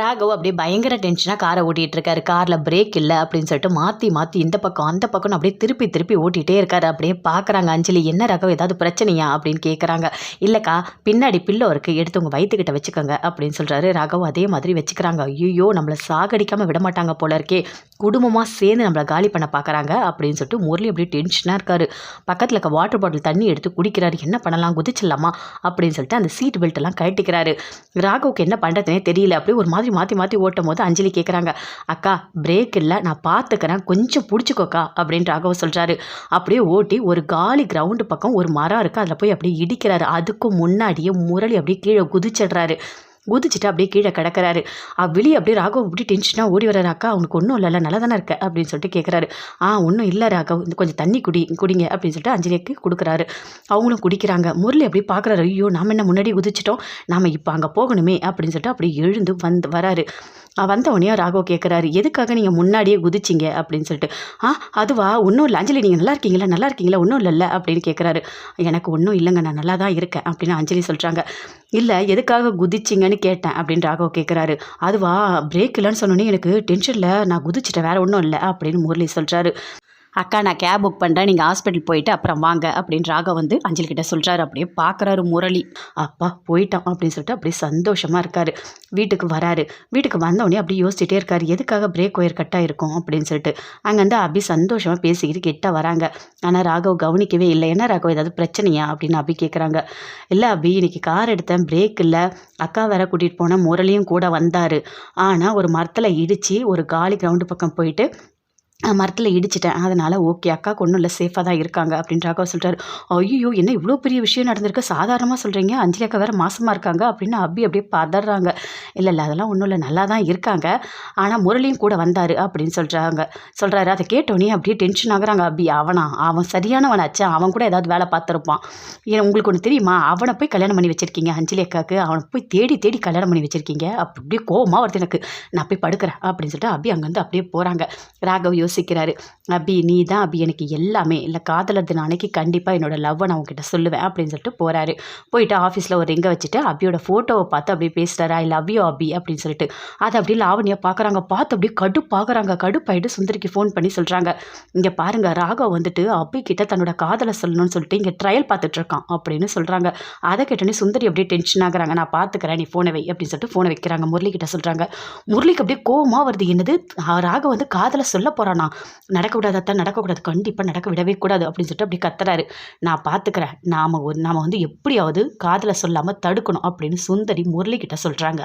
ராகவ் அப்படியே பயங்கர டென்ஷனாக காரை ஓட்டிகிட்டு இருக்காரு. காரில் பிரேக் இல்லை அப்படின்னு சொல்லிட்டு மாற்றி மாற்றி இந்த பக்கம் அந்த பக்கம்னு அப்படியே திருப்பி திருப்பி ஓட்டிகிட்டே இருக்காரு. அப்படியே பார்க்குறாங்க அஞ்சலி என்ன ராகவ் ஏதாவது பிரச்சனையா? அப்படின்னு கேட்குறாங்க இல்லைக்கா பின்னாடி பில்லோ இருக்குது எடுத்து உங்கள் வயிற்றுக்கிட்ட வச்சுக்கோங்க அப்படின்னு சொல்கிறாரு ராகவ் அதே மாதிரி வச்சுக்கிறாங்க. ஐயோ நம்மளை சாகடிக்காமல் விட மாட்டாங்க போல இருக்கே. குடும்பமாக சேர்ந்து நம்மளை காலி பண்ண பார்க்குறாங்க அப்படின்னு சொல்லிட்டு முரளி அப்படியே டென்ஷனாக இருக்காரு. பக்கத்தில் இருக்க வாட்டர் பாட்டில் தண்ணி எடுத்து குடிக்கிறாரு. என்ன பண்ணலாம்? குதிச்சிடலாமா? அப்படின்னு சொல்லிட்டு அந்த சீட் பெல்ட் எல்லாம் கழட்டிக்கிறாரு. ராகவுக்கு என்ன பண்ணுறதுனே தெரியல. அப்படியே ஒரு மாதிரி மாற்றி மாற்றி ஓட்டும் போது அஞ்சலி கேட்குறாங்க அக்கா பிரேக் இல்லை. நான் பார்த்துக்கிறேன் கொஞ்சம் பிடிச்சிக்கோக்கா அப்படின்னு ராகவ சொல்கிறாரு அப்படியே ஓட்டி ஒரு காலி கிரவுண்டு பக்கம் ஒரு மரம் இருக்குது அதில் போய் அப்படியே இடிக்கிறாரு. அதுக்கும் முன்னாடியே முரளி அப்படியே கீழே குதிச்சிடுறாரு. குதிச்சுட்டு அப்படியே கீழே கிடக்கிறாரு. வெளியே அப்படியே ராகவ் இப்படி டென்ஷனாக ஓடி வர்றாரு அக்கா அவனுக்கு ஒன்றும் இல்லைல்ல நல்லா தானே இருக்க? அப்படின்னு சொல்லிட்டு கேட்குறாரு ஆ ஒன்றும் இல்லை ராகவ் இந்த கொஞ்சம் தண்ணி குடி குடிங்க அப்படின்னு சொல்லிட்டு அஞ்சலிக்கு கொடுக்குறாரு. அவங்களும் குடிக்கிறாங்க. முரளி அப்படியே பார்க்குறாரு ஐயோ நாம் என்ன முன்னாடி குதிச்சிட்டோம் நாம் இப்போ அங்கே போகணுமே அப்படின்னு சொல்லிட்டு அப்படியே எழுந்து வந்து வராரு. வந்தவொடனே ராகவ் கேட்குறாரு எதுக்காக நீங்கள் முன்னாடியே குதிச்சிங்க? அப்படின்னு சொல்லிட்டு. ஆ அதுவா? ஒன்றும் இல்லை அஞ்சலி நீங்கள் நல்லா இருக்கீங்களா? நல்லா இருக்கீங்களா? ஒன்றும் இல்லைல்ல அப்படின்னு கேட்குறாரு எனக்கு ஒன்றும் இல்லைங்க நான் நல்லா தான் இருக்கேன் அப்படின்னு அஞ்சலி சொல்கிறாங்க இல்லை எதுக்காக குதிச்சிங்கன்னு கேட்டேன் அப்படின்னு ராகவ் கேட்குறாரு அதுவா? பிரேக் இல்லைன்னு சொன்னோன்னே எனக்கு டென்ஷனில் நான் குதிச்சிட்டேன் வேறு ஒன்றும் இல்லை அப்படின்னு முரளி சொல்கிறாரு அக்கா நான் கேப் புக் பண்ணுறேன் நீங்கள் ஹாஸ்பிட்டல் போயிட்டு அப்புறம் வாங்க. அப்படின்னு ராக வந்து அஞ்சலி கிட்ட சொல்கிறாரு அப்படியே பார்க்குறாரு முரளி. அப்பா போயிட்டான் அப்படின்னு சொல்லிட்டு அப்படியே சந்தோஷமாக இருக்கார். வீட்டுக்கு வராரு. வீட்டுக்கு வந்தவொடனே அப்படியே யோசிச்சுட்டே இருக்காரு. எதுக்காக பிரேக் ஒயர் கட்டாக இருக்கும் அப்படின்னு சொல்லிட்டு. அங்கேருந்து அபி சந்தோஷமாக பேசிக்கிட்டு கிட்ட வராங்க. ஆனால் ராகவ் கவனிக்கவே இல்லை. என்ன ராகவ்? ஏதாவது பிரச்சனையா? அப்படின்னு அபி கேட்குறாங்க இல்லை அபி இன்னைக்கு கார் எடுத்தேன். பிரேக் இல்லை. அக்கா வேற கூட்டிகிட்டு போனால் முரளியும் கூட வந்தார். ஆனால் ஒரு மரத்தில் இடித்து ஒரு காலி கிரவுண்டு பக்கம் போயிட்டு மரத்தில் இடிச்சிட்டேன். அதனால் ஓகே அக்காவுக்கு ஒன்றும் இல்லை சேஃபாக தான் இருக்காங்க அப்படின்ற அக்கா சொல்கிறாரு ஐயோ என்ன இவ்வளோ பெரிய விஷயம் நடந்திருக்கு? சாதாரணமாக சொல்கிறீங்க அஞ்சலி அக்கா வேறு மாசமாக இருக்காங்க அப்படின்னு அப்படி அப்படியே பதறாங்க. இல்லை இல்லை அதெல்லாம் ஒன்றும் இல்லை. நல்லா தான் இருக்காங்க. ஆனால் முரளியும் கூட வந்தார் அப்படின்னு சொல்கிறாங்க சொல்கிறாரு அதை கேட்டோன்னே அப்படியே டென்ஷன் ஆகுறாங்க அப்படி அவனா? அவன் சரியானவனாச்சா அவன் கூட ஏதாவது வேலை பார்த்துருப்பான். ஏன் உங்களுக்கு ஒன்று தெரியுமா? அவனை போய் கல்யாணம் பண்ணி வச்சுருக்கீங்க அஞ்சலி அக்காவுக்கு. அவனை போய் தேடி தேடி கல்யாணம் பண்ணி வச்சுருக்கீங்க. அப்படியே கோபமாக வருது எனக்கு. நான் போய் படுக்கிறேன் அப்படின்னு சொல்லிட்டு அப்படி அங்கேருந்து அப்படியே போகிறாங்க ராகவ் யோசிக்கிறாரு. அபி நீ தான் அபி எனக்கு எல்லாமே. இல்லை காதலர் தினம் அன்னைக்கு கண்டிப்பாக என்னோட லவ்வை நான் உங்ககிட்ட சொல்லுவேன் அப்படின்னு சொல்லிட்டு போகிறாரு போயிட்டு ஆஃபீஸில் ஒரு ரிங்கை வச்சுட்டு அபியோட ஃபோட்டோவை பார்த்து அப்படியே பேசுகிறாரு ஐ லவ் யூ அபி அப்படின்னு சொல்லிட்டு. அதை அப்படியே லாவணியாக பார்க்குறாங்க பார்த்து அப்படியே கடுப்பாகிறாங்க. கடுப்பாயிட்டு சுந்தரிக்கு ஃபோன் பண்ணி சொல்கிறாங்க இங்கே பாருங்கள் ராகவ் வந்துட்டு அபி கிட்ட தன்னோட காதலை சொல்லணும்னு சொல்லிட்டு இங்கே ட்ரையல் பார்த்துட்ருக்கான் அப்படின்னு சொல்கிறாங்க அதை கேட்டோன்னே சுந்தரி அப்படியே டென்ஷன் ஆகிறாங்க. நான் பார்த்துக்கிறேன் நீ ஃபோனை வை அப்படின்னு சொல்லிட்டு ஃபோனை வைக்கிறாங்க. முரளி கிட்ட சொல்கிறாங்க முரளிக்கு அப்படியே கோவமாக வருது. என்னது? ராகவ் வந்து காதலை சொல்ல போகிறான் நடக்கக்கூடாது அத்தான் நடக்கக்கூடாது. கண்டிப்பாக நடக்க விடவே கூடாது அப்படின்னு சொல்லிட்டு அப்படி கத்துறாரு. நான் பார்த்துக்கிறேன் நாம் ஒரு நாம் வந்து எப்படியாவது காதில் சொல்லாமல் தடுக்கணும் அப்படின்னு சுந்தரி முரளிக்கிட்ட சொல்கிறாங்க